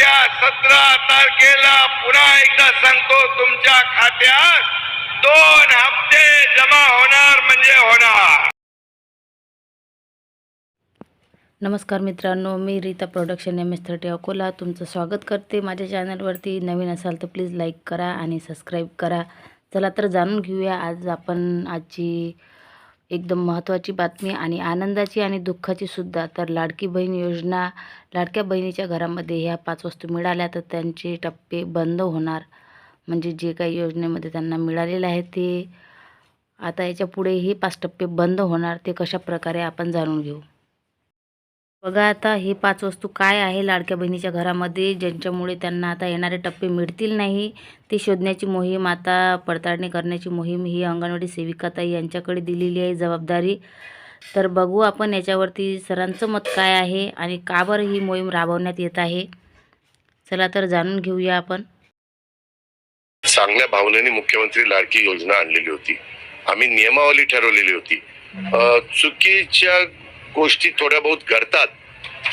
येत्या सतरा तारखेला पुन्हा एकदा सांगतो तुमच्या खात्यात दोन हप्ते जमा होणार म्हणजे होणार. नमस्कार मित्रांनो मी Rita production M S thirty Akola तुमचं स्वागत करते. माझ्या चॅनलवरती नवीन असाल तर प्लीज लाईक करा आणि सबस्क्राईब करा. चला तर जाणून घेऊया आज आपण आजची एकदम महत्त्वाची बातमी आणि आनंदाची आणि दुःखाची सुद्धा. तर लाडकी बहीण योजना लाडक्या बहिणीच्या घरामध्ये ह्या पाच वस्तू मिळाल्या तर त्यांचे टप्पे बंद होणार. म्हणजे जे काही योजनेमध्ये त्यांना मिळालेलं आहे ते आता याच्यापुढे हे पाच टप्पे बंद होणार ते कशा प्रकारे आपण जाणून घेऊ. बघा आता हे पाच वस्तू काय आहे लाडक्या बहिणीच्या घरामध्ये ज्यांच्यामुळे त्यांना आता येणारे टप्पे मिळतील नाही ते शोधण्याची मोहीम आता पडताळणी करण्याची मोहीम ही अंगणवाडी सेविकाताई यांच्याकडे दिलेली आहे जबाबदारी. तर बघू आपण याच्यावरती सरांचं मत काय आहे आणि का बरं ही मोहीम राबवण्यात येत आहे. चला तर जाणून घेऊया आपण. चांगल्या भावनेने मुख्यमंत्री लाडकी योजना आणलेली होती. आम्ही नियमावली ठरवलेली होती. चुकीच्या गोष्टी थोड्या बहुत घडतात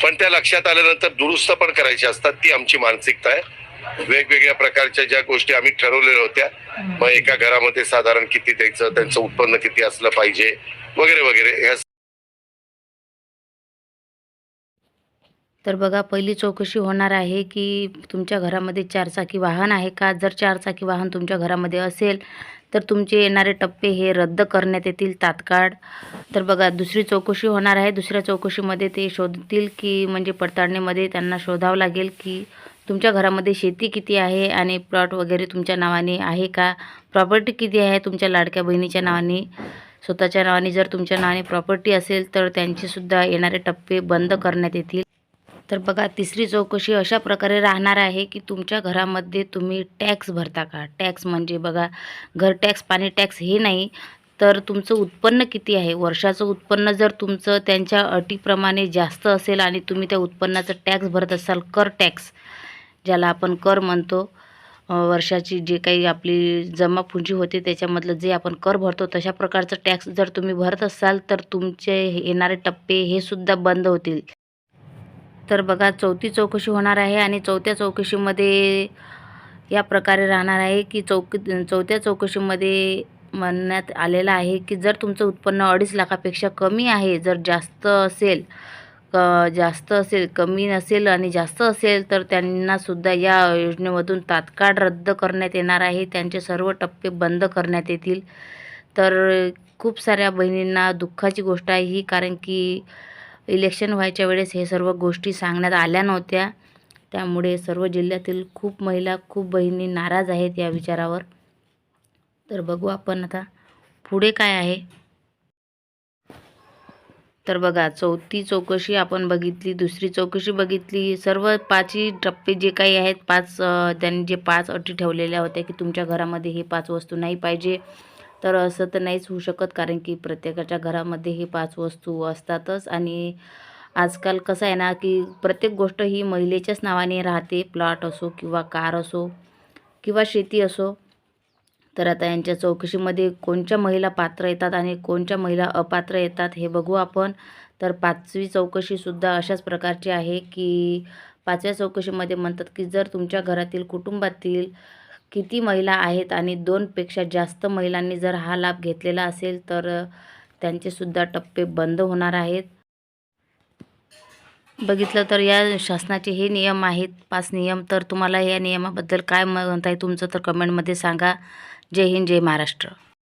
पण त्या लक्षात आल्यानंतर दुरुस्त पण करायच्या असतात ती आमची मानसिकता आहे. वेगवेगळ्या प्रकारच्या ज्या गोष्टी आम्ही ठरवलेल्या होत्या मग एका घरामध्ये साधारण किती द्यायचं त्यांचं उत्पन्न किती असलं पाहिजे वगैरे वगैरे ह्या तर बघा पहिली चौकशी होणार आहे की तुमच्या घरामध्ये चारचाकी वाहन आहे का? जर चारचाकी वाहन तुमच्या घरामध्ये असेल तर तुमचे येणारे टप्पे हे रद्द करण्यात येतील तात्काळ. तर बघा दुसरी चौकशी होणार आहे. दुसऱ्या चौकशीमध्ये ते शोधतील की म्हणजे पडताळणीमध्ये त्यांना शोधावं लागेल की तुमच्या घरामध्ये शेती किती आहे आणि प्लॉट वगैरे तुमच्या नावाने आहे का? प्रॉपर्टी किती आहे तुमच्या लाडक्या बहिणीच्या नावाने? स्वतःच्या नावाने जर तुमच्या नावाने प्रॉपर्टी असेल तर त्यांचेसुद्धा येणारे टप्पे बंद करण्यात येतील. तर बघा तिसरी चौकशी अशा प्रकारे राहणार आहे की तुमच्या घरामध्ये तुम्ही टॅक्स भरता का? टॅक्स म्हणजे बघा घर टॅक्स पाणी टॅक्स हे नाही तर तुमचं उत्पन्न किती आहे? वर्षाचं उत्पन्न जर तुमचं त्यांच्या अटीप्रमाणे जास्त असेल आणि तुम्ही त्या उत्पन्नाचं टॅक्स भरत असाल कर टॅक्स ज्याला आपण कर म्हणतो वर्षाची जे काही आपली जमापुंजी होते त्याच्यामधलं जे आपण कर भरतो तशा प्रकारचं टॅक्स जर तुम्ही भरत असाल तर तुमचे येणारे टप्पे हे सुद्धा बंद होतील. तर बघा चौथी चौकशी होणार आहे आणि चौथ्या चौकशीमध्ये या प्रकारे राहणार आहे की चौक चौथ्या चौकशीमध्ये म्हणण्यात आलेलं आहे की जर तुमचं उत्पन्न अडीच लाखापेक्षा कमी आहे जर जास्त असेल क जास्त असेल कमी नसेल आणि जास्त असेल तर त्यांनासुद्धा या योजनेमधून तात्काळ रद्द करण्यात येणार आहे. त्यांचे सर्व टप्पे बंद करण्यात येतील. तर खूप साऱ्या बहिणींना दुःखाची गोष्ट आहे ही कारण की इलेक्शन व्हायच्या वेळेस हे सर्व गोष्टी सांगण्यात आल्या नव्हत्या. त्यामुळे सर्व जिल्ह्यातील खूप महिला खूप बहिणी नाराज आहेत या विचारावर. तर बघू आपण आता पुढे काय आहे. तर बघा चौथी चौकशी आपण बघितली दुसरी चौकशी बघितली. सर्व पाचही टप्पे जे काही आहेत पाच त्यांनी जे पाच अटी ठेवलेल्या होत्या की तुमच्या घरामध्ये हे पाच वस्तू नाही पाहिजे. तर असं तर नाहीच होऊ शकत कारण की प्रत्येकाच्या घरामध्ये हे पाच वस्तू असतातच. आणि आजकाल कसं आहे ना की प्रत्येक गोष्ट ही महिलेच्याच नावाने राहते. प्लॉट असो किंवा कार असो किंवा शेती असो. तर आता यांच्या चौकशीमध्ये कोणत्या महिला पात्र येतात आणि कोणत्या महिला अपात्र येतात हे बघू आपण. तर पाचवी चौकशीसुद्धा अशाच प्रकारची आहे की पाचव्या चौकशीमध्ये म्हणतात की जर तुमच्या घरातील कुटुंबातील किती महिला आहेत आणि दोनपेक्षा जास्त महिलांनी जर हा लाभ घेतलेला असेल तर त्यांचेसुद्धा टप्पे बंद होणार आहेत. बघितलं तर या शासनाचे हे नियम आहेत पाच नियम. तर तुम्हाला या नियमाबद्दल काय म्हणत आहे तुमचं तर कमेंटमध्ये सांगा. जय हिंद जय महाराष्ट्र.